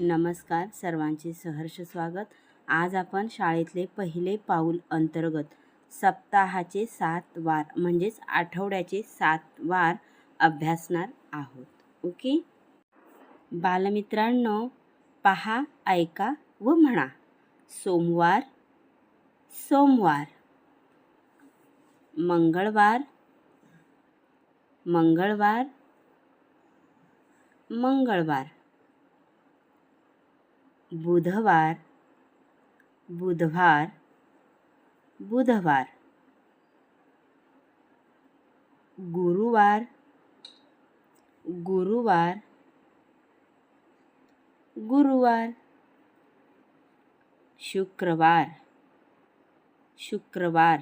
नमस्कार सर्वांचे सहर्ष स्वागत. आज आपण शाळेतले पहिले पाऊल अंतर्गत सप्ताहाचे सात वार म्हणजेच आठवड्याचे सात वार अभ्यासणार आहोत. ओके? बालमित्रांनो पहा ऐका व म्हणा. सोमवार सोमवार. मंगळवार मंगळवार मंगळवार. बुधवार बुधवार बुधवार। गुरुवार गुरुवार गुरुवार। शुक्रवार शुक्रवार।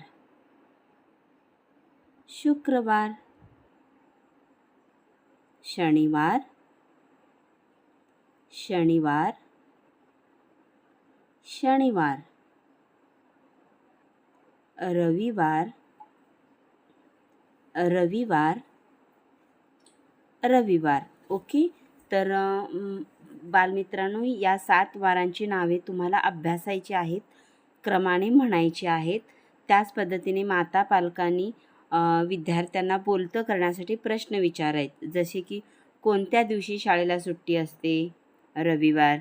शुक्रवार। शनिवार शनिवार। शनिवार. रविवार. रविवार. रविवार. ओके? तर बालमित्रांनो या सात वारांची नावे तुम्हाला अभ्यासायची आहेत क्रमाने म्हणायची आहेत. त्याच पद्धतीने माता पालकांनी विद्यार्थ्यांना बोलतं करण्यासाठी प्रश्न विचारायचे. जसे की कोणत्या दिवशी शाळेला सुट्टी असते? रविवार.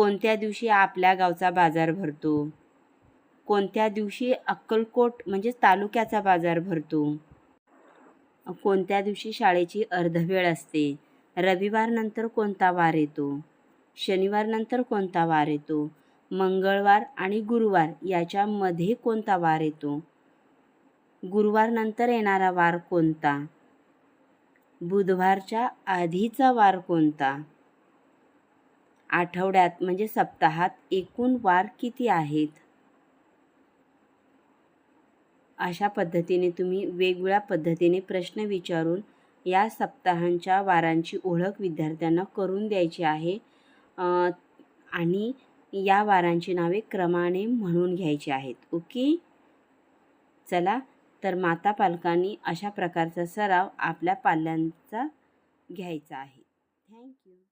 कोणत्या दिवशी आपल्या गावचा बाजार भरतो? कोणत्या दिवशी अक्कलकोट म्हणजे तालुक्याचा बाजार भरतो? कोणत्या दिवशी शाळेची अर्धवेळ असते? रविवारनंतर कोणता वार येतो? शनिवारनंतर कोणता वार येतो? मंगळवार आणि गुरुवार याच्यामध्ये कोणता वार येतो? गुरुवारनंतर येणारा वार कोणता? बुधवारच्या आधीचा वार कोणता? आठवड्यात म्हणजे सप्ताहात एकूण वार किती आहेत? अशा पद्धतीने तुम्ही वेगवेगळ्या पद्धतीने प्रश्न विचारून या सप्ताहांच्या वारांची ओळख विद्यार्थ्यांना करून द्यायची आहे. आणि या वारांची नावे क्रमाने म्हणून घ्यायची आहेत. ओके? चला तर माता पालकांनी अशा प्रकारचा सराव आपल्या पाल्यांचा घ्यायचा आहे. थँक्यू.